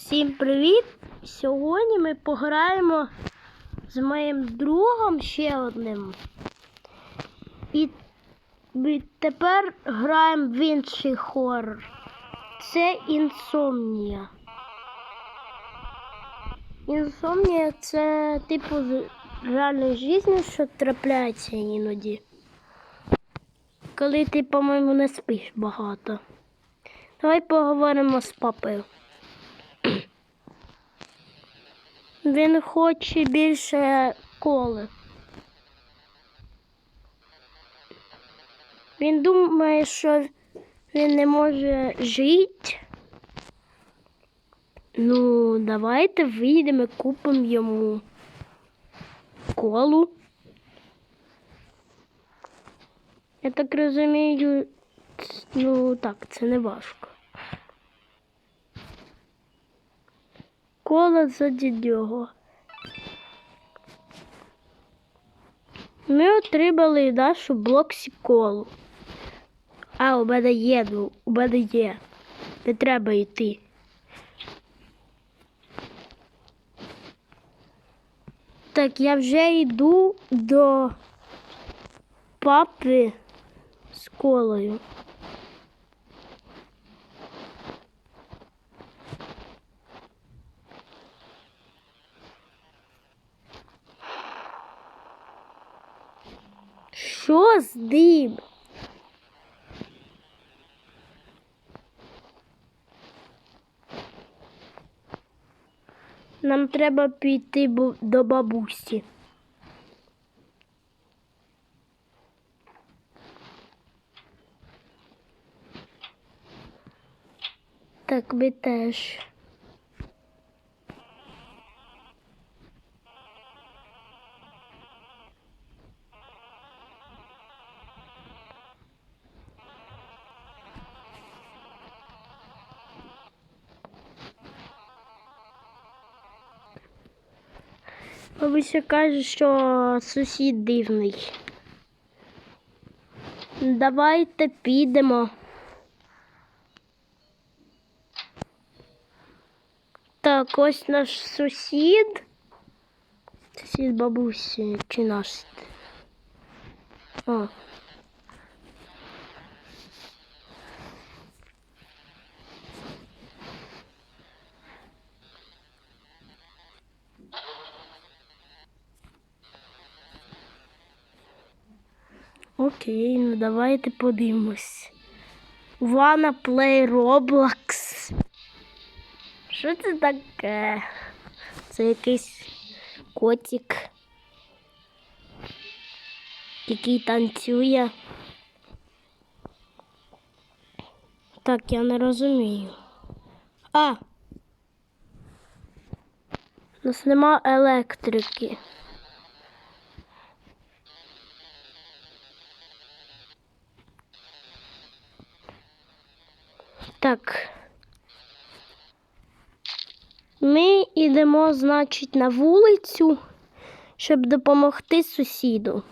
Всім привіт! Сьогодні ми пограємо з моїм другом ще одним. І ми тепер граємо в інший хоррор. Це інсомнія. Інсомнія це типу реальної життя, що трапляється іноді. Коли ти, по-моєму, не спиш багато. Давай поговоримо з папою. Він хоче більше коли. Він думає, що він не може жити. Ну, давайте вийдемо купимо йому колу. Я так розумію, ну так, це не важко. Кола за дідього. Ми отримали нашу блоксі колу. А, у мене є, ну, у мене є. Не треба йти. Так, я вже йду до папи з колою. Що? Нам треба піти до бабусі. Так, ми теж. Бабуся каже, що сусід дивний. Давайте підемо. Так, ось наш сусід. Сусід бабусі чи наш. О. Окей, ну давайте подивимось. Wanna play Roblox. Що це таке? Це якийсь котик, який танцює. Так, я не розумію. А! У нас нема електрики. Так. Ми йдемо, значить, на вулицю, щоб допомогти сусіду.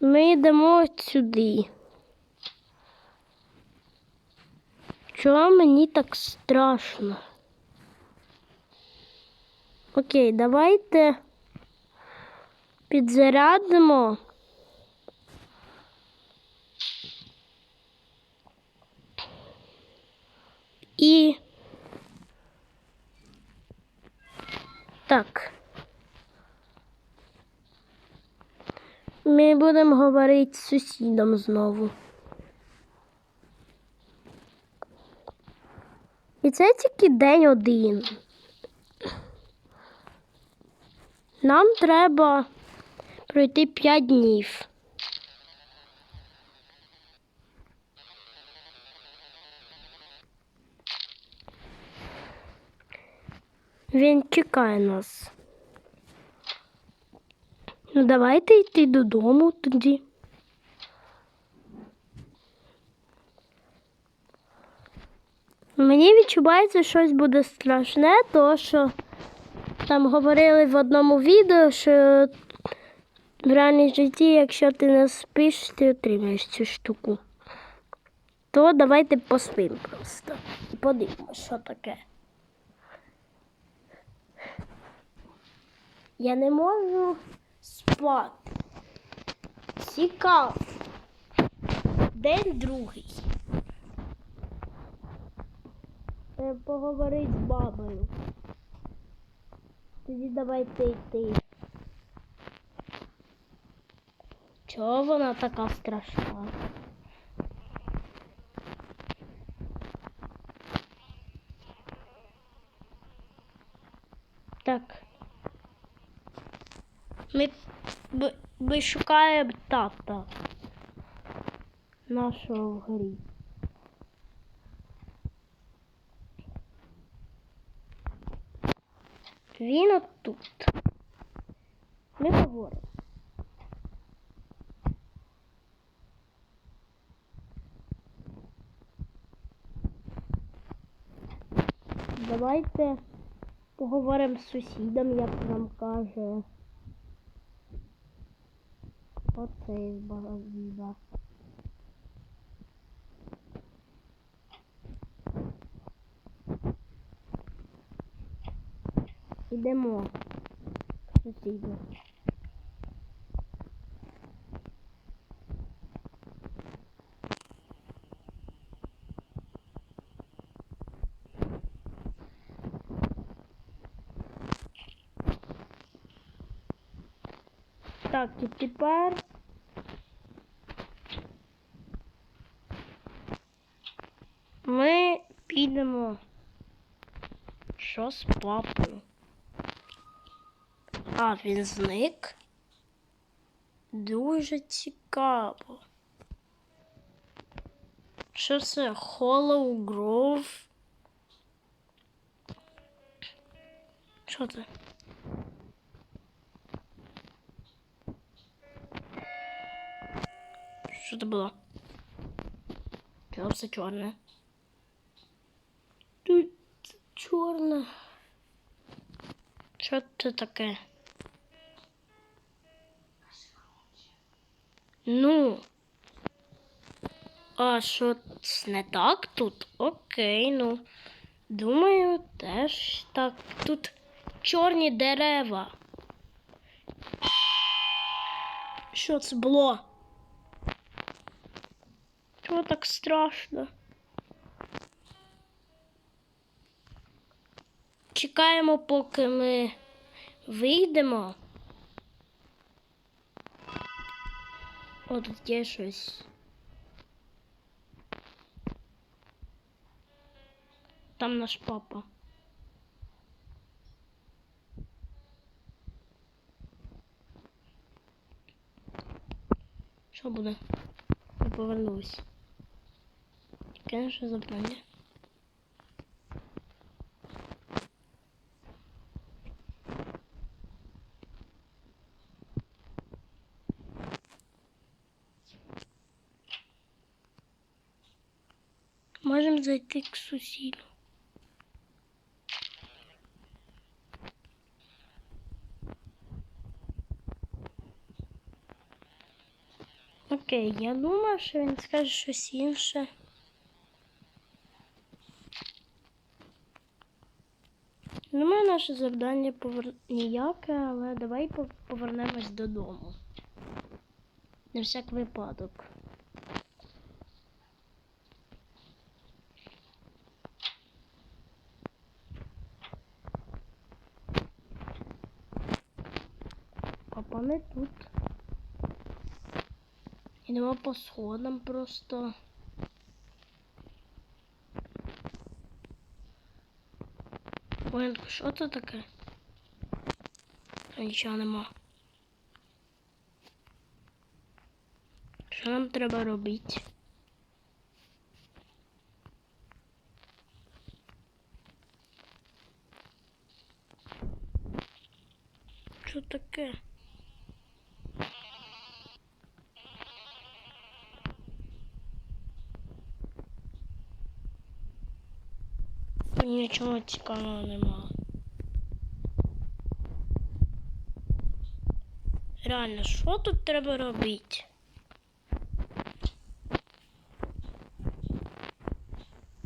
Ми йдемо сюди. Чого мені так страшно? Окей, давайте підзарядимо. І так. Ми будемо говорити з сусідом знову. І це тільки день один. Нам треба пройти 5 днів. Він чекає нас. Ну, давайте йти додому тоді. Мені відчувається, щось буде страшне, то що там говорили в одному відео, що в реальній житті, якщо ти не спиш, ти отримаєш цю штуку. То давайте поспимо просто. І подивимося, що таке. Я не можу спати. Цікаво. День другий. Треба з бабою. Тоді давайте йти. Чого вона така страшна? Так. Ми, ми, шукаємо тата нашого в грі. Він отут. Ми говоримо. Давайте поговоримо з сусідом, як нам каже. Оцей багазіва. Ідемо. к Сусіду. Так, і тепер. Ми підемо. Що з папою? А, він зник. Дуже цікаво. Що це? Hollow Grove? Що це? Що це було? Чого все чорне? Тут чорне. Що це таке? Ну. А що не так тут? Окей, ну. Думаю, теж так. Тут чорні дерева. Що це було? Чого так страшно? Чекаємо, поки ми вийдемо. О, тут є щось. Там наш папа. Що буде? Я повернусь. Яке наше завдання? Можемо зайти к сусіду. Окей, я думаю, що він скаже щось інше. Думаю, наше завдання повер... ніяке, але давай повернемось додому. На всяк випадок. Не тут. Ідемо по сходам просто. Ой, що це таке? Нічого нема. Що нам треба робити? Що таке? Нічого цікавого нема. Реально, що тут треба робити?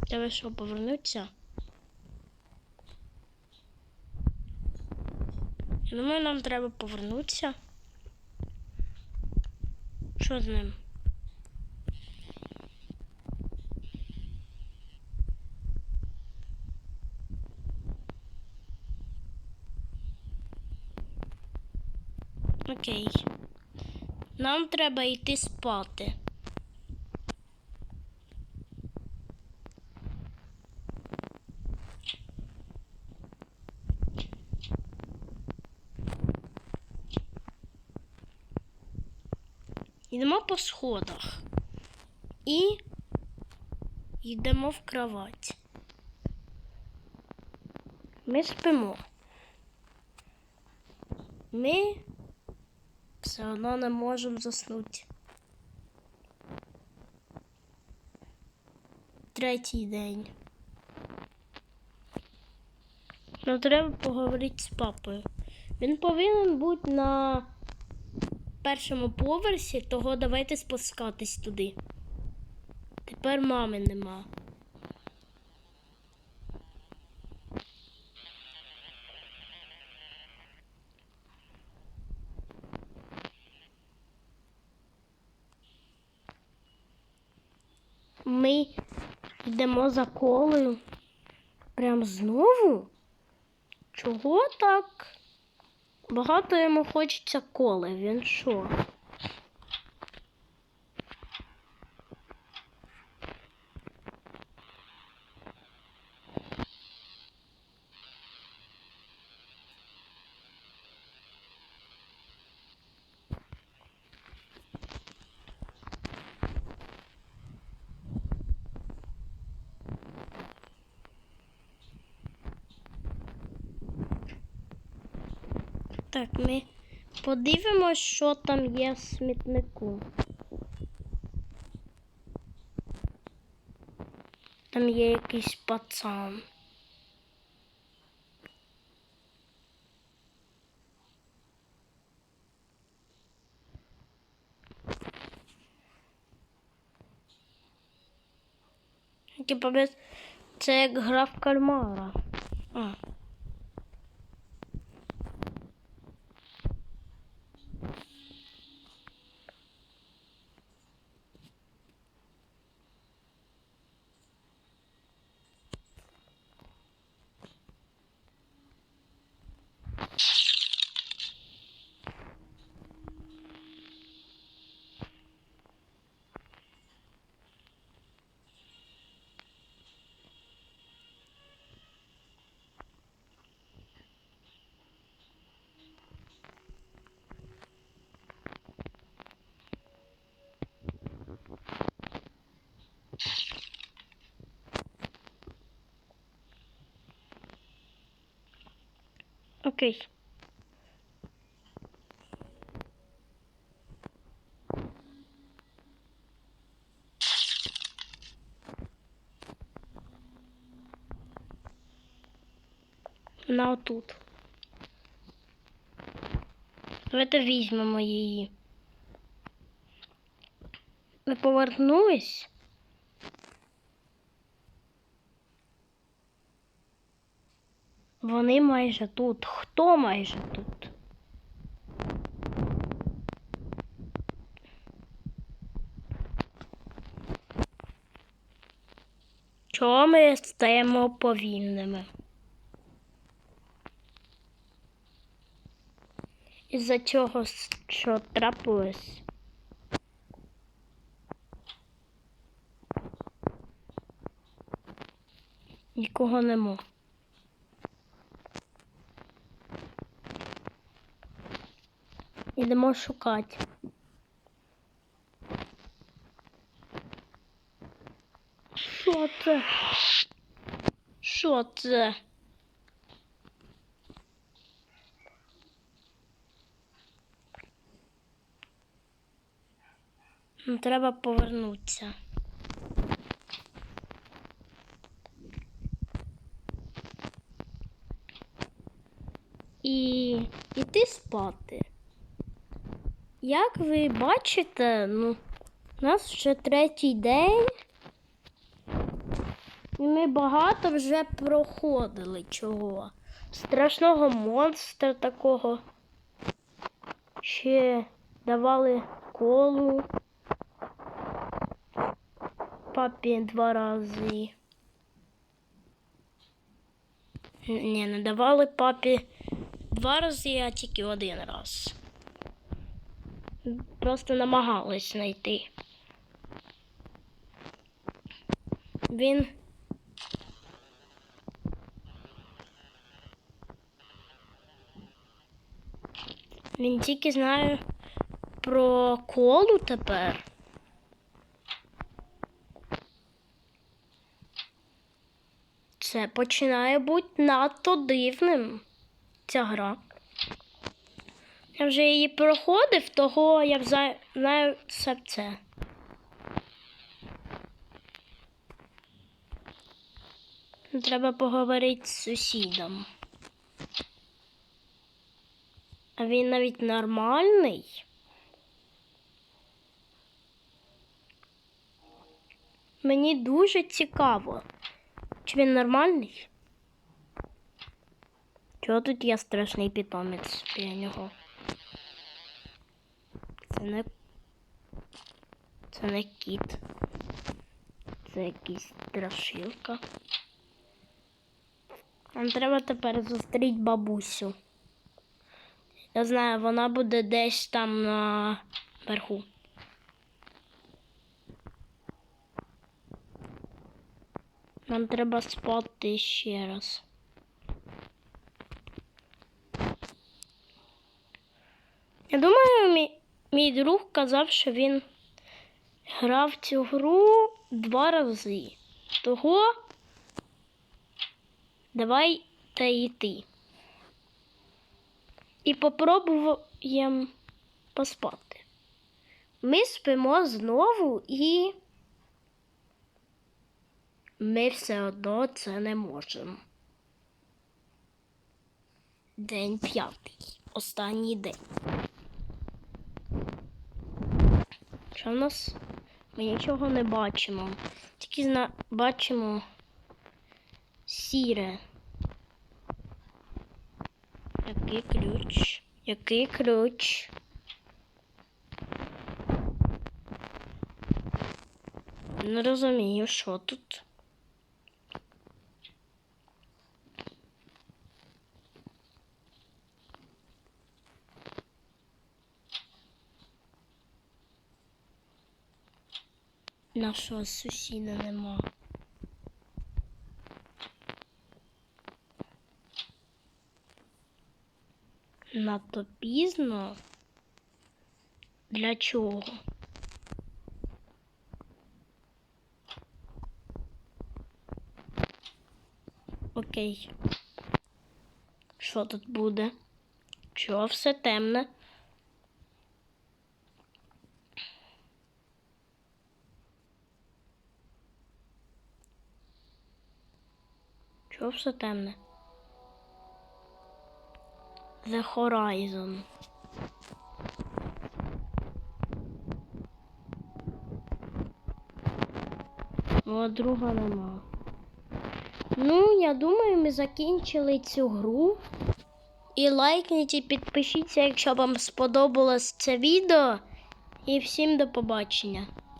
Тебе що, повернуться? Я думаю, нам треба повернутися. Що з ним? Окей. Нам треба йти спати. Йдемо по сходах і йдемо в кровать. Ми спимо. Ми все одно не можемо заснути. Третій день. Ну, треба поговорити з папою. Він повинен бути на першому поверсі, того давайте спускатись туди. Тепер мами нема. Ми йдемо за колою. Прям знову? Чого так? Багато йому хочеться коли. Він що? Так, ми подивимось, що там є в смітнику. Там є якийсь пацан. Типа без... Це як гра в кальмара. А. Окей. На отут. Давайте візьмемо її. Ви повернулись? Вони майже тут. Хто майже тут? Чого ми стаємо повільними? Із-за цього, що трапилось? Нікого нема. Ідемо шукати. Що це? Що це? Ну, Треба повернутися. І іти спати. Як ви бачите, ну, у нас вже третій день. І ми багато вже проходили чого. Страшного монстра такого. Ще давали колу. Папі два рази. Ні, не давали папі два рази, а тільки один раз. Просто намагались знайти. Він. Він тільки знає про колу тепер. Це починає бути надто дивним. Ця гра. Я вже її проходив, того я знаю все це. Треба поговорити з сусідом. А він навіть нормальний. Мені дуже цікаво, чи він нормальний? Чого тут є страшний питомець біля нього? Це не. Це не кіт. Це якийсь страшилка. Нам треба тепер зустріти бабусю. Я знаю, вона буде десь там на верху. Нам треба спати ще раз. Я думаю, мій, мій друг казав, що він грав цю гру два рази. Того давай та йти. І попробуємо поспати. Ми спимо знову і ми все одно це не можемо. День п'ятий. Останній день. Що в нас? Ми нічого не бачимо. Тільки зна... бачимо сіре. Який ключ? Який ключ? Не розумію, що тут. Нашого сусіда нема. Надто пізно. Для чого? Окей. Що тут буде? Чого все темне? Чого все темне? The Horizon. Ну, а друга нема. Ну, я думаю, ми закінчили цю гру. І лайкніть і підпишіться, якщо вам сподобалось це відео. І всім до побачення.